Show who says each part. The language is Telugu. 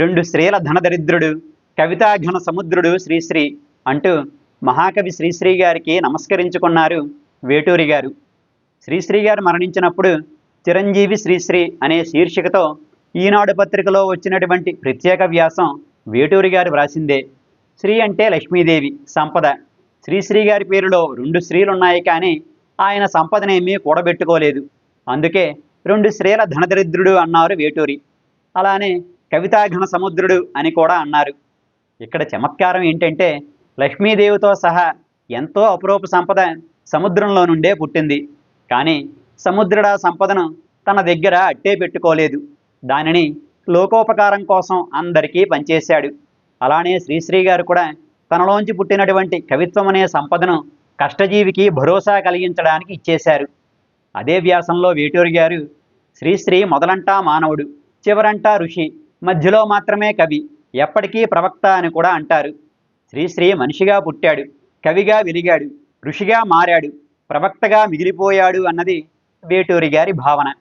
Speaker 1: రెండు స్త్రీల ధనదరిద్రుడు కవితాఘన సముద్రుడు శ్రీశ్రీ అంటూ మహాకవి శ్రీశ్రీ గారికి నమస్కరించుకున్నారు వేటూరి గారు. శ్రీశ్రీ గారు మరణించినప్పుడు చిరంజీవి శ్రీశ్రీ అనే శీర్షికతో ఈనాడు పత్రికలో వచ్చినటువంటి ప్రత్యేక వ్యాసం వేటూరి గారు వ్రాసిందే. శ్రీ అంటే లక్ష్మీదేవి సంపద. శ్రీశ్రీ గారి పేరులో రెండు స్త్రీలు ఉన్నాయి కానీ ఆయన సంపదనేమీ కూడబెట్టుకోలేదు. అందుకే రెండు స్త్రీల ధనదరిద్రుడు అన్నారు వేటూరి. అలానే కవితాఘన సముద్రుడు అని కూడా అన్నారు. ఇక్కడ చమత్కారం ఏంటంటే లక్ష్మీదేవితో సహా ఎంతో అపురూప సంపద సముద్రంలో నుండే పుట్టింది. కానీ సముద్రుడు ఆ సంపదను తన దగ్గర అట్టే పెట్టుకోలేదు. దానిని లోకోపకారం కోసం అందరికీ పనిచేశాడు అలానే శ్రీశ్రీ గారు కూడా తనలోంచి పుట్టినటువంటి కవిత్వం అనే సంపదను కష్టజీవికి భరోసా కలిగించడానికి ఇచ్చేశారు. అదే వ్యాసంలో వేటూరి గారు శ్రీశ్రీ మొదలంటా మానవుడు చివరంటా ఋషి మధ్యలో మాత్రమే కవి. ఎప్పటికీ ప్రవక్త అని కూడా అంటారు. శ్రీశ్రీ మనిషిగా పుట్టాడు. కవిగా వెలిగాడు ఋషిగా మారాడు. ప్రవక్తగా మిగిలిపోయాడు అన్నది వేటూరి గారి భావన.